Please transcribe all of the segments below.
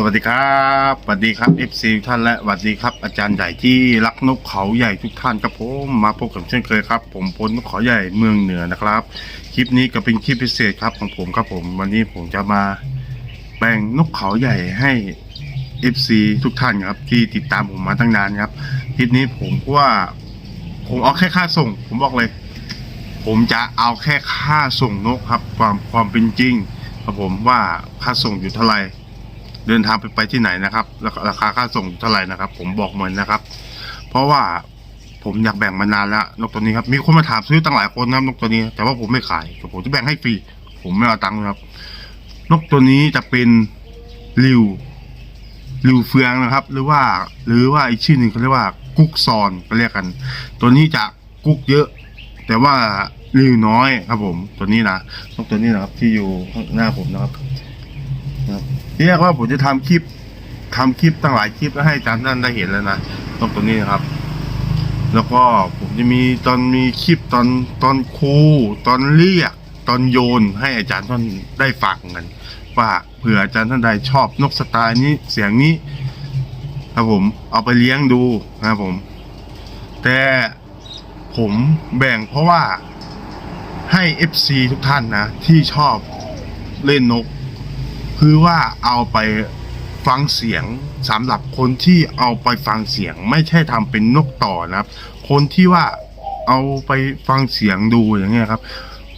สวัสดีครับสวัสดีครับ FC ทุกท่านและสวัสดีครับ อาจารย์ใหญ่ที่รักนกเขาใหญ่ทุกท่านครับผมมาพบกับเช่นเคยครับ ผมพลนกเขาใหญ่เมืองเหนือนะครับ คลิปนี้ก็เป็นคลิปพิเศษครับของผมครับผมวันนี้ผมจะมาแบ่งนกเขาใหญ่ให้ FC ทุกท่านครับที่ติดตามผมมาตั้งนานครับคลิปนี้ผมว่าผมเอาแค่ค่าส่ง ผมบอกเลย ผมจะเอาแค่ค่าส่งนกครับ ความความเป็นจริง ครับผมว่าค่าส่งอยู่เท่าไหร่ เดินทางไปไปที่ไหนนะครับแล้วราคาค่าส่งเท่าไหร่นะครับ ผมบอกเหมือนนะครับ เพราะว่าผมอยากแบ่งมานานแล้วนกตัวนี้ครับ มีคนมาถามซื้อตั้งหลายคนนะครับนกตัวนี้ แต่ว่าผมไม่ขายผมจะแบ่งให้ฟรี ผมไม่เอาตังค์นะครับ นกตัวนี้จะเป็นริวริวเฟืองนะครับ หรือว่า หรือว่าอีกชื่อหนึ่งเขาเรียกว่า กุ๊กซอนก็เรียกกัน ตัวนี้จะกุ๊กเยอะ แต่ว่าริวน้อยครับผม ตัวนี้นะนกตัวนี้นะครับที่อยู่ข้างหน้าผมนะครับเรี ยกว่าผมจะทำคลิปทำคลิปตั้งหลายคลิปแล้วให้อาจารย์ท่านได้เห็นแล้วนะตรงตัวนี้นะครับ แล้วก็ผมจะมีตอนมีคลิปตอนตอนครูตอนเรียก ตอนโยนให้อาจารย์ท่านได้ฟังกันว่าเผื่ออาจารย์ท่านใดชอบนกสไตล์นี้เสียงนี้ครับผมเอาไปเลี้ยงดูนะครับผม แต่ผมแบ่งเพราะว่าให้ FC ทุกท่านนะ ที่ชอบเล่นนก คือว่าเอาไปฟังเสียงสำหรับคนที่เอาไปฟังเสียง ไม่ใช่ทำเป็นนกต่อนะครับ คนที่ว่าเอาไปฟังเสียงดูอย่างเงี้ยครับ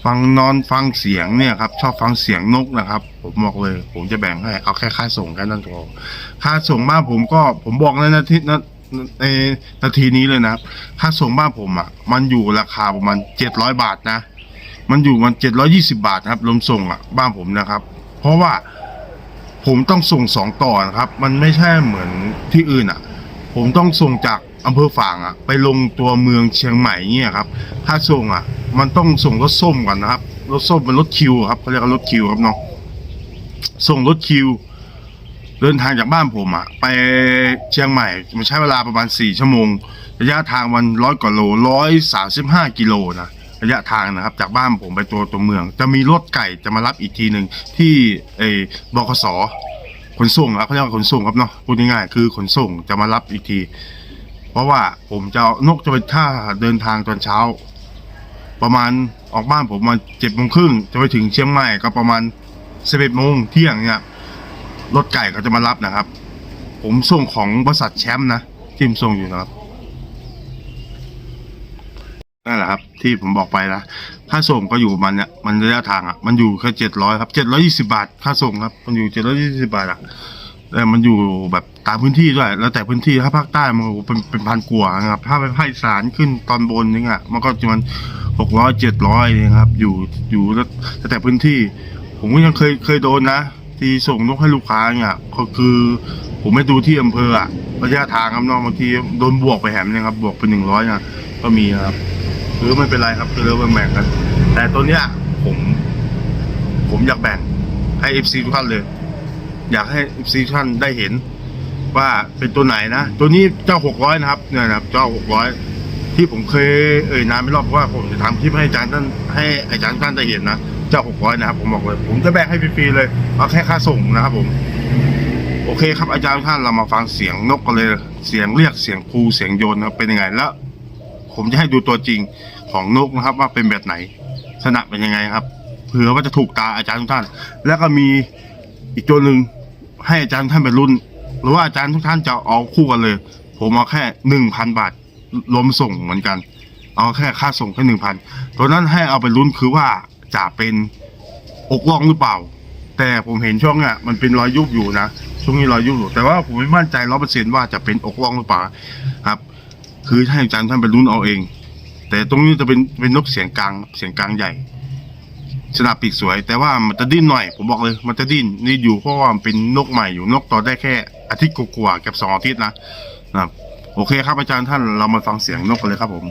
ฟังนอนฟังเสียงเนี่ยครับ ชอบฟังเสียงนกนะครับ ผมบอกเลย ผมจะแบ่งให้เอาแค่ค่าส่งแค่นั้นพอค่าส่งบ้านผมก็ผมบอกในนาทีนในนาทีนี้เลยนะครับค่าส่งบ้านผมอะ มันอยู่ราคาประมาณเจ็ดร้อยบาทนะ มันอยู่มันเจ็ดร้อยี่สิบาทครับรวมส่งอะบ้านผมนะครับ เพราะว่า ผมต้องส่งสองต่อนะครับ มันไม่ใช่เหมือนที่อื่นอะ ผมต้องส่งจากอำเภอฝางอะ ไปลงตัวเมืองเชียงใหม่เนี่ยครับ ถ้าส่งอะ มันต้องส่งรถส้มก่อนนะครับรถส้มเป็นรถคิวครับเขาเรียกว่ารถคิวครับเนาะส่งรถคิว เดินทางจากบ้านผมอะ ไปเชียงใหม่ มันใช้เวลาประมาณสี่ชั่วโมงระยะทางมันร้อยกว่าโลร้อยสามสิบห้ากิโลนะ ระยะทางนะครับ จากบ้านผมไปตัวตัวเมือง จะมีรถไก่จะมารับอีกทีหนึ่งที่เออบคสขนส่งครับเขาเรียกว่าขนส่งครับเนาะพูดง่ายๆคือขนส่งจะมารับอีกที เพราะว่าผมจะนกจะไปท่าเดินทางตอนเช้า ประมาณออกบ้านผมมาเจ็ดโมงครึ่งจะไปถึงเชียงใหม่ก็ประมาณสิบเอ็ดโมงเที่ยงเนี่ยรถไก่เขาจะมารับนะครับ ผมส่งของบริษัทแชมป์นะที่ผมส่งอยู่นะครับ นั่นแหละครับ ที่ผมบอกไปนะค่าส่งก็อยู่ประมันเนี่ยมันระยะทางอะมันอยู่แค่เจ็ดร้อยครับเจ็ดร้อยี่สิบาทค่าส่งครับ มันอยู่เจ็ดร้อยี่สิบาทอะแต่มันอยู่แบบตามพื้นที่ด้วย แล้วแต่พื้นที่ถ้าภาคใต้มันเป็นเป็นพันกว่านะครับถ้าไปภาคอีสานขึ้นตอนบนนี่อะมันก็จะมันหกร้อยเจ็ดร้อยนะครับ อยู่อยู่แล้วแต่พื้นที่ ผมก็ยังเคยเคยโดนนะ ที่ส่งนกให้ลูกค้าเนี่ยก็คือผมไม่ดูที่อำเภออะระยะทางครับน้องบางทีโดนบวกไปแหมเนะครับบวกไปหนึ่งร้อยนะก็มีครับ คือไม่เป็นไรครับคือเราแบ่งกัน แต่ตัวเนี้ยผม ผมอยากแบ่งให้เอฟซีทุกท่านเลย อยากให้เอฟซีทุกท่านได้เห็น ว่าเป็นตัวไหนนะตัวนี้เจ้าหกร้อยนะครับเนี่ยนะครับ เจ้าหกร้อยที่ผมเคยเอ่ยนามไม่รอบเพราะว่าผมจะทำคลิปให้อาจารย์ท่านให้อาจารย์ท่านได้เห็นนะเจ้าหกร้อยนะครับ ผมบอกเลย ผมจะแบ่งให้ฟรีๆเลยเอาแค่ค่าส่งนะครับผมโอเคครับอาจารย์ท่านเรามาฟังเสียงนกกันเลย เสียงเรียกเสียงครูเสียงโยนครับเป็นยังไงแล้ว ผมจะให้ดูตัวจริงของนกนะครับ ว่าเป็นแบบไหนลักษณะเป็นยังไงครับเผื่อว่าจะถูกตาอาจารย์ทุกท่าน แล้วก็มีอีกตัวหนึ่งให้อาจารย์ท่านเป็นรุ่น หรือว่าอาจารย์ทุกท่านจะเอาคู่กันเลย ผมเอาแค่หนึ่งพันบาทรวมส่งเหมือนกัน เอาแค่ค่าส่งแค่หนึ่งพันตัวนั้นให้เอาไปรุ่นคือว่าจะเป็นอกล่องหรือเปล่า แต่ผมเห็นช่วงเนี้ยมันเป็นรอยยุบอยู่นะช่วงนี้รอยยุบอยู่แต่ว่าผมไม่มั่นใจร้อเปอร์เซ็นต์ว่าจะเป็นอกล่องหรือเปล่า คือให้อาจารย์ท่านไปรุ้นเอาเอง แต่ตรงนี้จะเป็นเป็นนกเสียงกลางเสียงกลางใหญ่สนับปีกสวย แต่ว่ามันจะดิ้นหน่อย ผมบอกเลย มันจะดิ้นนี่อยู่เพราะว่ามันเป็นนกใหม่อยู่นกต่อได้แค่อาทิตย์กว่ากับสองอาทิตย์นะนะโอเคครับอาจารย์ท่านเรามาฟังเสียงนกกันเลยครับผม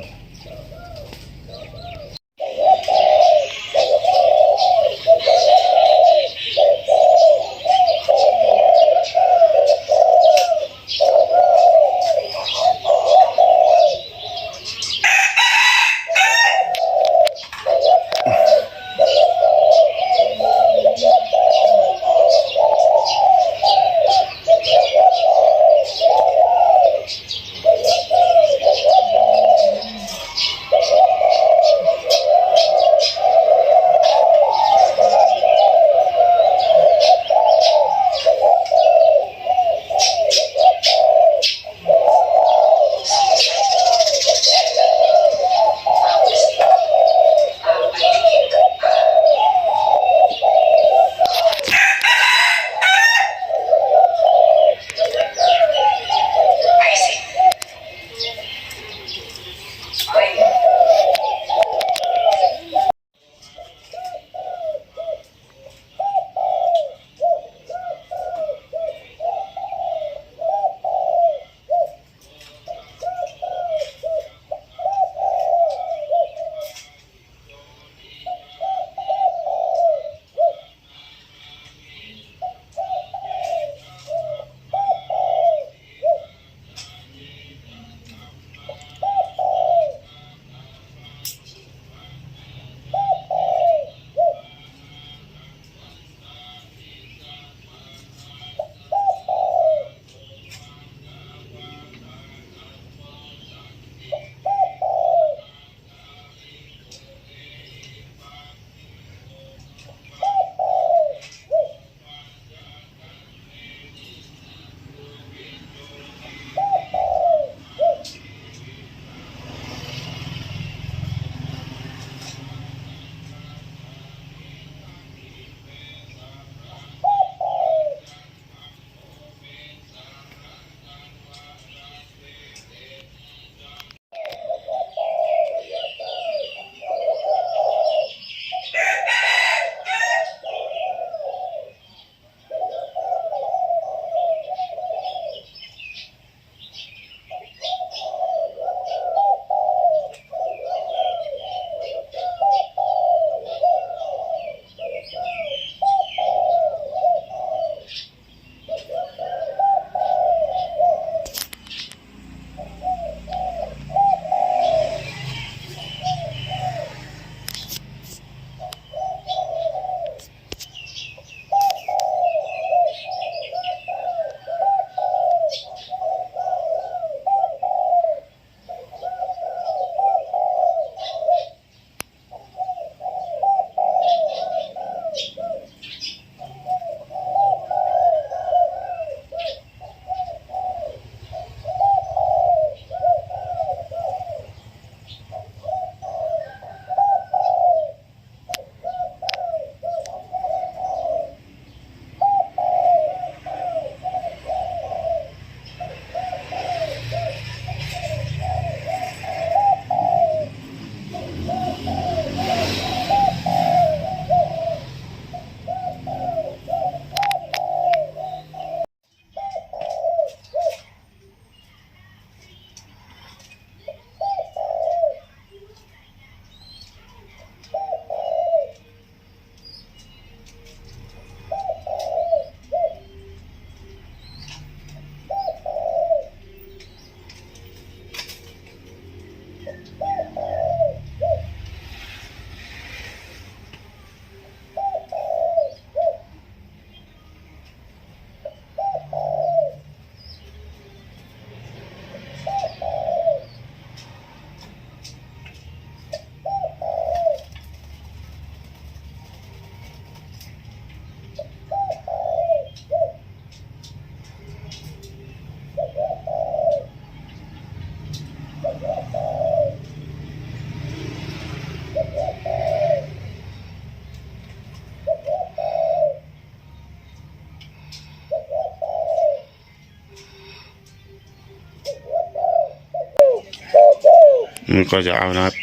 ก็จะเอานะครับ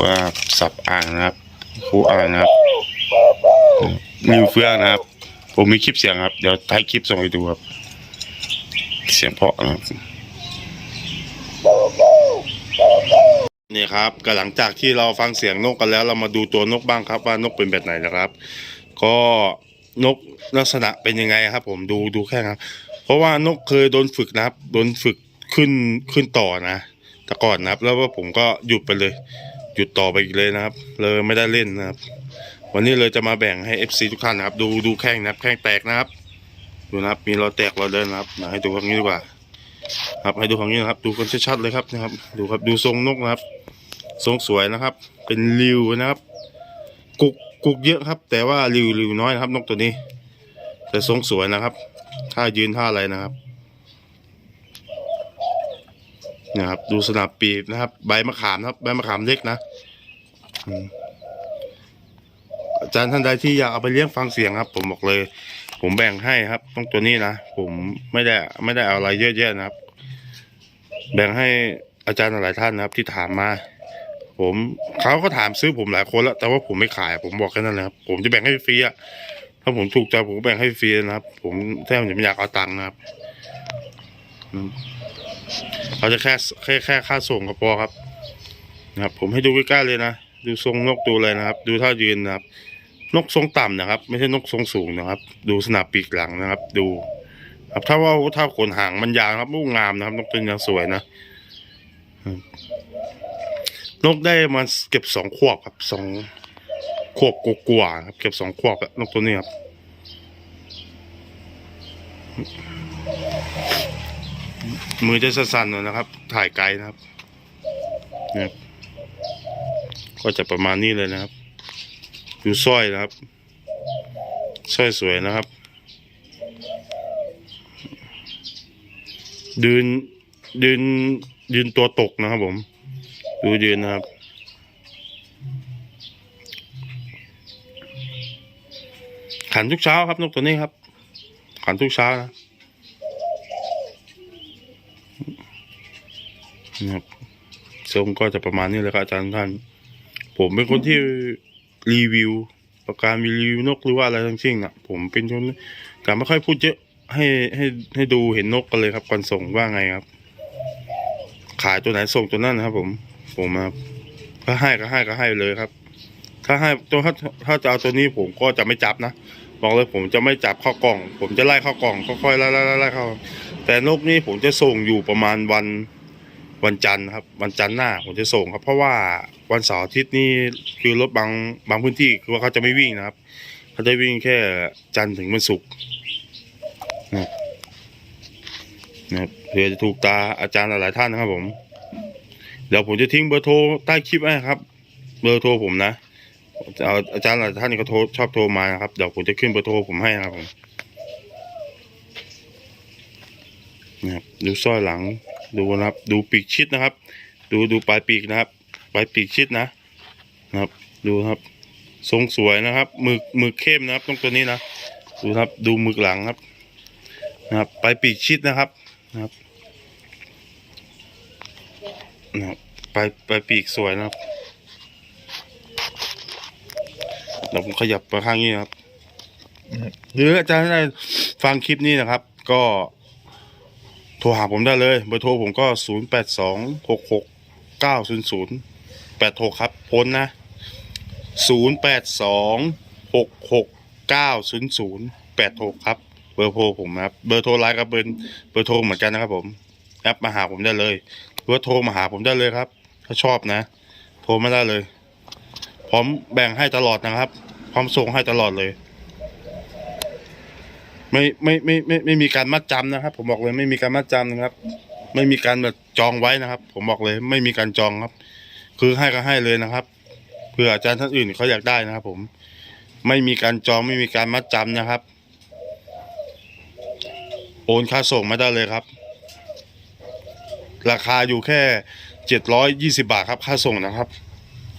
ว่าสับอ่างนะครับครูอ่างนะครับนิวเฟืองนะครับ ผมมีคลิปเสียงครับ เดี๋ยวท้ายคลิปส่งให้ดูครับ เสียงเพราะนะครับนี่ครับก็หลังจากที่เราฟังเสียงนกกันแล้ว เรามาดูตัวนกบ้างครับว่านกเป็นแบบไหนนะครับ ก็นกลักษณะเป็นยังไงครับ ผมดูดูแค่ครับ เพราะว่านกเคยโดนฝึกนะครับ โดนฝึกขึ้นขึ้นต่อนะแต่ก่อนนะครับ แล้วว่าผมก็หยุดไปเลย หยุดต่อไปอีกเลยนะครับเลยไม่ได้เล่นนะครับ วันนี้เลยจะมาแบ่งให้ FC ทุกท่านนะครับ ดูดูแข้งนะครับ แข้งแตกนะครับ ดูนะครับ มีรอยแตกรอยเดินนะครับมาให้ดูตรงนี้ดีกว่า ครับให้ดูตรงนี้นะครับ ดูกันชัดๆเลยครับนะครับ ดูครับดูทรงนกนะครับ ทรงสวยนะครับ เป็นริวนะครับ กุกกุกเยอะครับ แต่ว่าริวริวน้อยนะครับ นกตัวนี้ แต่ทรงสวยนะครับท่ายืนท่าอะไรนะครับนะครับ ดูสนับปีบนะครับ ใบมะขามนะครับ ใบมะขามเล็กนะ อาจารย์ท่านใดที่อยากเอาไปเลี้ยงฟังเสียงครับ ผมบอกเลย ผมแบ่งให้ครับต้องตัวนี้นะผมไม่ได้ไม่ได้เอาอะไรเยอะแยะนะครับ แบ่งให้อาจารย์หลายท่านนะครับ ที่ถามมา ผมเขาก็ถามซื้อผมหลายคนแล้วแต่ว่าผมไม่ขาย ผมบอกแค่นั้นแหละครับผมจะแบ่งให้ฟรีอะถ้าผมถูกใจผมก็แบ่งให้ฟรีนะครับ ผมแทบจะไม่อยากเอาตังค์นะครับเราจะแค่แค่แค่ค่าส่งก็พอครับนะครับ ผมให้ดูใกล้ๆเลยนะ ดูทรงนกดูเลยนะครับ ดูท่ายืนนะครับ นกทรงต่ำนะครับ ไม่ใช่นกทรงสูงนะครับ ดูสนับปีกหลังนะครับ ดูครับถ้าว่าถ้าขนหางมันยาวครับลูกงามนะครับ นกตัวนี้สวยนะนกได้มาเก็บสองขวบครับสองขวบกว่าครับ เก็บสองขวบอะนกตัวนี้ครับมือจะสั่นๆหน่อยนะครับ ถ่ายไกลนะครับนะครับ ก็จะประมาณนี้เลยนะครับ ดูสร้อยนะครับสร้อยสวยนะครับยืนยืนยืนตัวตกนะครับผม ดูยืนนะครับ ขันทุกเช้าครับนกตัวนี้ครับ ขันทุกเช้านะนะครับทรงก็จะประมาณนี้เลยครับอาจารย์ท่าน ผมเป็นคนที่ รีวิวประการรีวิวนกหรือว่าอะไรทั้งสิ้นอะ ผมเป็นคนการไม่ค่อยพูดเยอะให้ให้ให้ดูเห็นนกกันเลยครับก่อนส่งว่าไงครับ ขายตัวไหนส่งตัวนั้นนะครับ ผม ผมครับถ้าให้ก็ให้ก็ให้เลยครับ ถ้าให้ตัวถ้าถ้าจะเอาตัวนี้ผมก็จะไม่จับนะบอกเลยผมจะไม่จับเข้ากล่อง ผมจะไล่เข้ากล่องค่อยๆไล่ไล่ไล่ไล่เข้าแต่นกนี่ผมจะส่งอยู่ประมาณวัน วันจันทร์ครับวันจันทร์หน้าผมจะส่งครับ เพราะว่าวันเสาร์อาทิตย์นี่คือรถบางบางพื้นที่คือว่าเขาจะไม่วิ่งนะครับเขาจะวิ่งแค่จันทร์ถึงวันศุกร์นะครับเผื่อจะถูกตาอาจารย์หลายท่านนะครับ ผม เดี๋ยวผมจะทิ้งเบอร์โทรใต้คลิปไว้ครับ เบอร์โทรผมนะอาอาจารย์หลายท่านก็โทรชอบโทรมานะครับเดี๋ยวผมจะขึ้นเบอร์โทรผมให้นะครับผมนะครับดูสร้อยหลัง ดูนะครับ ดูปีกชิดนะครับ ดูดูปลายปีกนะครับ ปลายปีกชิดนะนะครับ ดูนะครับ ทรงสวยนะครับหมึกหมึกเข้มนะครับตรงตัวนี้นะดูนะครับดูหมึกหลังครับ นะครับ ปลายปีกชิดนะครับนะครับนะครับปลายปลายปีกสวยนะครับเดี๋ยวผมขยับไปข้างนี้นะครับหรืออาจารย์ท่านใดฟังคลิปนี้นะครับ ก็ โทรหาผมได้เลย เบอร์โทรผมก็ศูนย์แปดสองหกหกเก้าศูนย์ศูนย์แปดหกครับพ้นนะศูนย์แปดสองหกหกเก้าศูนย์ศูนย์แปดหกครับ เบอร์โทรผมนะครับ เบอร์โทรไลน์กับเบอร์เบอร์โทรเหมือนกันนะครับผมแอปมาหาผมได้เลยหรือว่าโทรมาหาผมได้เลยครับ ถ้าชอบนะ โทรมาได้เลย พร้อมแบ่งให้ตลอดนะครับ พร้อมส่งให้ตลอดเลย ไม่ไม่ไม่ไม่ไม่มีการมัดจำนะครับ ผมบอกเลยไม่มีการมัดจำนะครับ ไม่มีการแบบจองไว้นะครับ ผมบอกเลยไม่มีการจองครับ คือให้ก็ให้เลยนะครับเพื่ออาจารย์ท่านอื่นเขาอยากได้นะครับ ผมไม่มีการจองไม่มีการมัดจำนะครับ โอนค่าส่งมาได้เลยครับ ราคาอยู่แค่เจ็ดร้อยยี่สิบาทครับ ค่าส่งนะครับ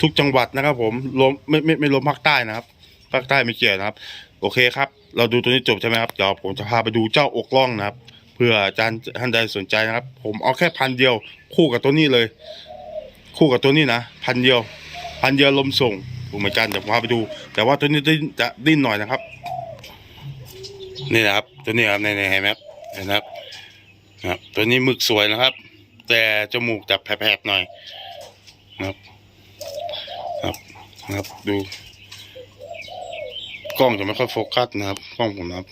ทุกจังหวัดนะครับ ผมรวมไม่ไม่ไม่รวมภาคใต้นะครับภาคใต้ไม่เกี่ยวนะครับ โอเคครับ เราดูตัวนี้จบใช่ไหมครับ เดี๋ยวผมจะพาไปดูเจ้าอกล่องนะครับ เพื่ออาจารย์ท่านใดสนใจนะครับ ผมเอาแค่พันเดียว คู่กับตัวนี้เลย คู่กับตัวนี้นะพันเดียว พันเดียวลมส่งผมเหมือนกันเดี๋ยวผมพาไปดู แต่ว่าตัวนี้จะดิ้นหน่อยนะครับ นี่นะครับ ตัวนี้ครับในในเห็นไหมครับเห็นะครับนะครับ ตัวนี้หมึกสวยนะครับ แต่จมูกจะแผลบๆหน่อยนะครับ ครับนะครับดู กล้องจะไม่ค่อยโฟกัสนะครับ กล้องผมนะครับ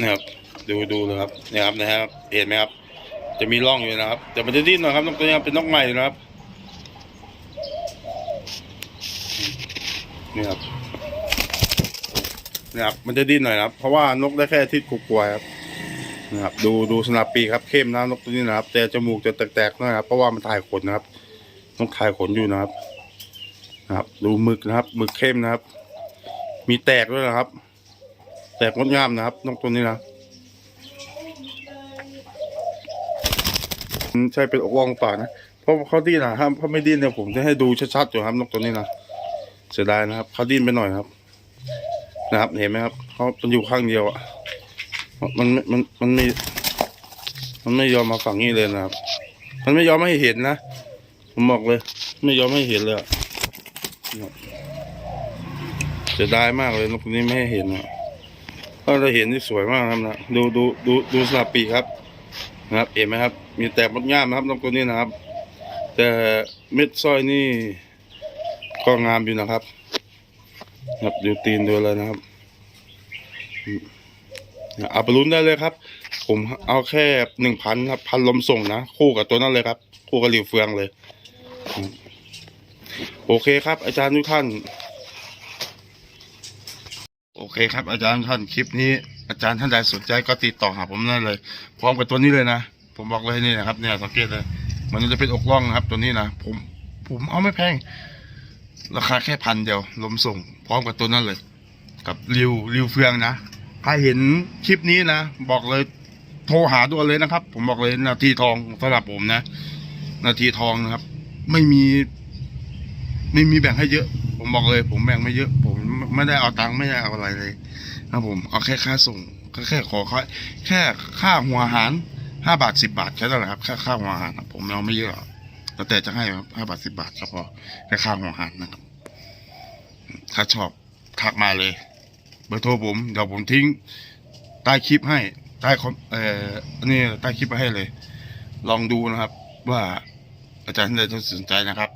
นะครับ ดูดูเลยครับนี่ครับนะครับ เห็นไหมครับ จะมีร่องอยู่นะครับ แต่มันจะดิ้นหน่อยครับนกตัวนี้เป็นนกใหม่นะครับนี่ครับนี่ครับ มันจะดิ้นหน่อยครับ เพราะว่านกได้แค่ที่กลัวครับนะครับ ดูดูสนับปีครับเข้มนะนกตัวนี้นะครับ แต่จมูกจะแตกๆหนะครับ เพราะว่ามันถ่ายขนนะครับนกถ่ายขนอยู่นะครับ นะครับ ดูหมึกนะครับหมึกเข้มนะครับ มีแตกด้วยนะครับ แตกงดงามนะครับนกตัวนี้นะใช่เป็นอกล่องป่านะเพราะเขาดิ้นนะถ้าเขาไม่ดิ้นเนี่ยผมจะให้ดูชัดๆอยู่ครับนกตัวนี้นะเสียดายนะครับเขาดิ้นไปหน่อยครับ นะครับเห็นไหมครับเขามันอยู่ข้างเดียวอะมันมันมันมันไม่มันไม่ยอมมาฝั่งนี้เลยนะครับ มันไม่ยอมให้เห็นนะ ผมบอกเลย ไม่ยอมให้เห็นเลยอะนะครับเสียดายมากเลยนกตัวนี้ไม่ให้เห็นอะถ้าเราเห็นนี่สวยมากครับนะดูดูดูดูสลับปีครับนะครับเห็นไหมครับ มีแตกมดงามนะครับนกตัวนี้นะครับ แต่เม็ดสร้อยนี่ก็งามอยู่นะครับนะครับดูตีนดูอะไรนะครับอืมเอาไปลุ้นได้เลยครับ ผมเอาแค่หนึ่งพันครับพันลมส่งนะคู่กับตัวนั้นเลยครับ คู่กับหลิวเฟืองเลย โอเคครับ อาจารย์ทุกท่าน โอเคครับ อาจารย์ท่านคลิปนี้ อาจารย์ท่านใดสนใจก็ติดต่อหาผมได้เลย พร้อมกับตัวนี้เลยนะ ผมบอกเลยนี่นะครับเนี่ยสังเกตเลย มันจะเป็นอกล่องนะครับ ตัวนี้นะผมผมเอาไม่แพง ราคาแค่พันเดียวลมส่ง พร้อมกับตัวนั้นเลย กับริวริวเฟืองนะใครเห็นคลิปนี้นะบอกเลยโทรหาด่วนเลยนะครับ ผมบอกเลยนาทีทองสำหรับผมนะ นาทีทองนะครับ ไม่มี ไม่มีแบ่งให้เยอะ ผมบอกเลย ผมแบ่งไม่เยอะ ผม ไม่ได้เอาตังค์ไม่ได้เอาอะไรเลยนะครับผมเอาแค่ค่าส่งก็แค่ขอค่าแค่ค่าหัวอาหารห้าบาทสิบาทแค่นั้นแหละครับค่าค่าหัวอาหารผมเอาไม่เยอะแล้วแต่จะให้ห้าบาทสิบาทก็พอแค่ค่าหัวอาหารนะครับถ้าชอบทักมาเลย เบอร์โทรผมเดี๋ยวผมทิ้งใต้คลิปให้ใต้คอมเอ่อนี่ใต้คลิปไว้ให้เลย ลองดูนะครับ ว่าอาจารย์ท่านใดสนใจนะครับ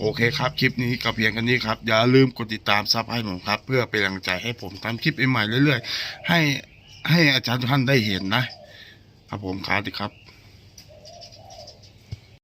โอเคครับคลิปนี้ก็เพียงแค่นี้ครับ อย่าลืมกดติดตามซับให้ผมครับ เพื่อเป็นกำลังใจให้ผมทำคลิปใหม่ๆเรื่อยๆ ให้ให้อาจารย์ทุกท่านได้เห็นนะครับผมครับสวัสดีครับ